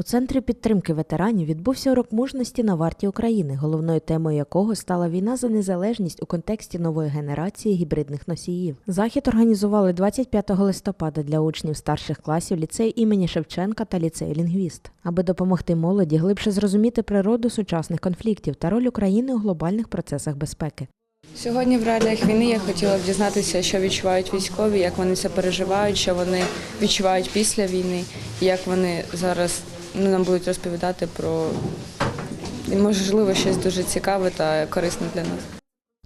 У центрі підтримки ветеранів відбувся урок мужності на варті України, головною темою якого стала війна за незалежність у контексті нової генерації гібридних носіїв. Захід організували 25 листопада для учнів старших класів ліцею імені Шевченка та ліцею Лінгвіст, аби допомогти молоді глибше зрозуміти природу сучасних конфліктів та роль України у глобальних процесах безпеки. Сьогодні в реаліях війни я хотіла б дізнатися, що відчувають військові, як вони це переживають, що вони відчувають після війни, як вони зараз ну, нам будуть розповідати про можливо щось дуже цікаве та корисне для нас.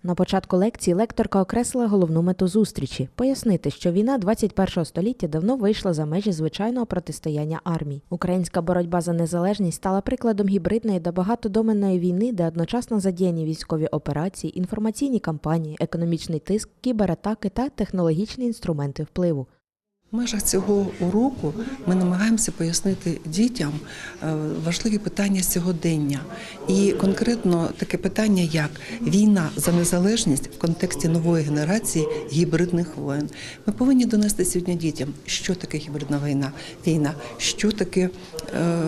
На початку лекції лекторка окреслила головну мету зустрічі пояснити, що війна 21 століття давно вийшла за межі звичайного протистояння армій. Українська боротьба за незалежність стала прикладом гібридної та багатодоменної війни, де одночасно задіяні військові операції, інформаційні кампанії, економічний тиск, кібератаки та технологічні інструменти впливу. В межах цього уроку ми намагаємося пояснити дітям е, важливі питання сьогодення. І конкретно таке питання, як війна за незалежність в контексті нової генерації гібридних воєн. Ми повинні донести сьогодні дітям, що таке гібридна війна, війна, що таке. Е,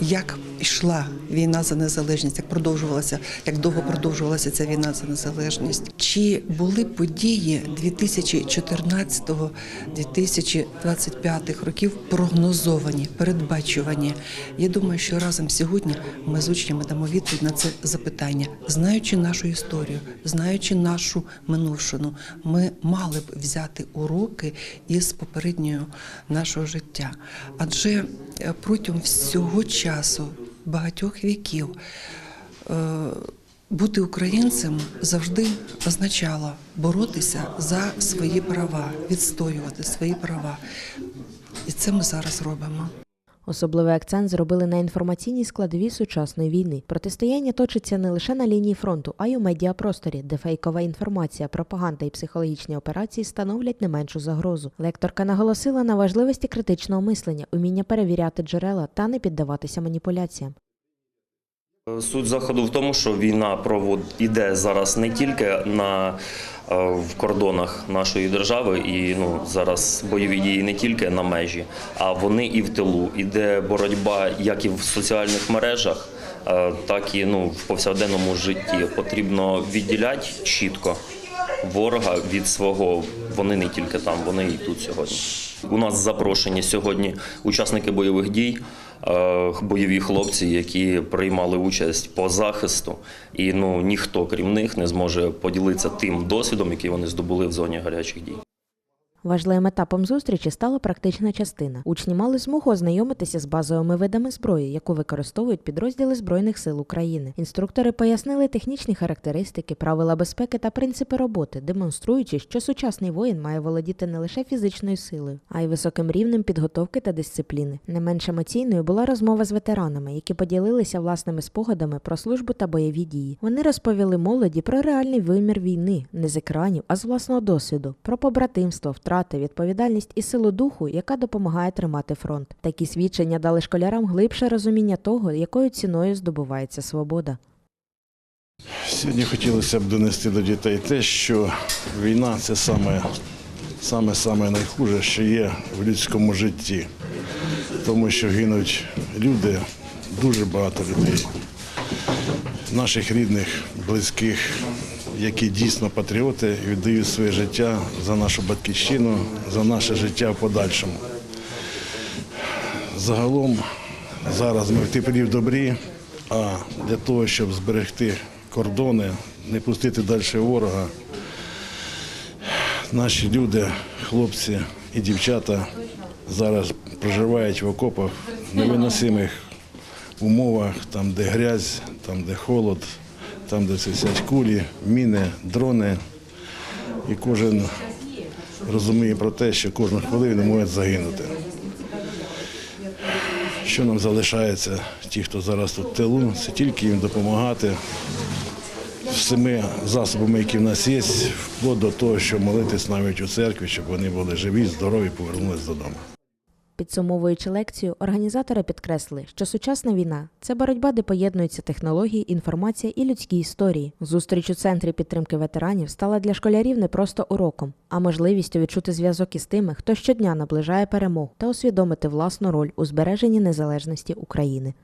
як йшла війна за незалежність, як продовжувалася, як довго продовжувалася ця війна за незалежність? Чи були події 2014-2025 років прогнозовані, передбачувані? Я думаю, що разом сьогодні ми з учнями дамо відповідь на це запитання, знаючи нашу історію, знаючи нашу минувшину, ми мали б взяти уроки із попереднього нашого життя, адже е, протягом всього багатьох віків. е, Бути українцем завжди означало боротися за свої права, відстоювати свої права. І це ми зараз робимо. Особливий акцент зробили на інформаційній складові сучасної війни. Протистояння точиться не лише на лінії фронту, а й у медіапросторі, де фейкова інформація, пропаганда і психологічні операції становлять не меншу загрозу. Лекторка наголосила на важливості критичного мислення, уміння перевіряти джерела та не піддаватися маніпуляціям. Суть заходу в тому, що війна провод іде зараз не тільки на е, в кордонах нашої держави, і ну зараз бойові дії не тільки на межі, а вони і в тилу. Іде боротьба як і в соціальних мережах, е, так і ну в повсякденному житті. Потрібно відділяти чітко ворога від свого. Вони не тільки там, вони і тут сьогодні. У нас запрошені сьогодні учасники бойових дій, бойові хлопці, які приймали участь по захисту, і ну ніхто крім них не зможе поділитися тим досвідом, який вони здобули в зоні гарячих дій. Важливим етапом зустрічі стала практична частина. Учні мали змогу ознайомитися з базовими видами зброї, яку використовують підрозділи Збройних сил України. Інструктори пояснили технічні характеристики, правила безпеки та принципи роботи, демонструючи, що сучасний воїн має володіти не лише фізичною силою, а й високим рівнем підготовки та дисципліни. Не менш емоційною була розмова з ветеранами, які поділилися власними спогадами про службу та бойові дії. Вони розповіли молоді про реальний вимір війни, не з екранів, а з власного досвіду, про побратимство, втрати, відповідальність і силу духу, яка допомагає тримати фронт. Такі свідчення дали школярам глибше розуміння того, якою ціною здобувається свобода. Сьогодні хотілося б донести до дітей те, що війна це саме, саме, саме найхуже, що є в людському житті. Тому що гинуть люди, дуже багато людей, наших рідних, близьких, які дійсно патріоти віддають своє життя за нашу батьківщину, за наше життя в подальшому. Загалом зараз ми в теплі в добрі, а для того, щоб зберегти кордони, не пустити далі ворога, наші люди, хлопці і дівчата зараз проживають в окопах в невиносимих умовах, там, де грязь, там, де холод, там, де сидять кулі, міни, дрони. І кожен розуміє про те, що кожну хвилину може загинути. Що нам залишається, ті, хто зараз тут в тилу, це тільки їм допомагати всіми засобами, які в нас є, вплоть до того, що молитись навіть у церкві, щоб вони були живі, здорові, повернулись додому. Підсумовуючи лекцію, організатори підкреслили, що сучасна війна це боротьба, де поєднуються технології, інформація і людські історії. Зустріч у центрі підтримки ветеранів стала для школярів не просто уроком, а можливістю відчути зв'язок із тими, хто щодня наближає перемогу та усвідомити власну роль у збереженні незалежності України.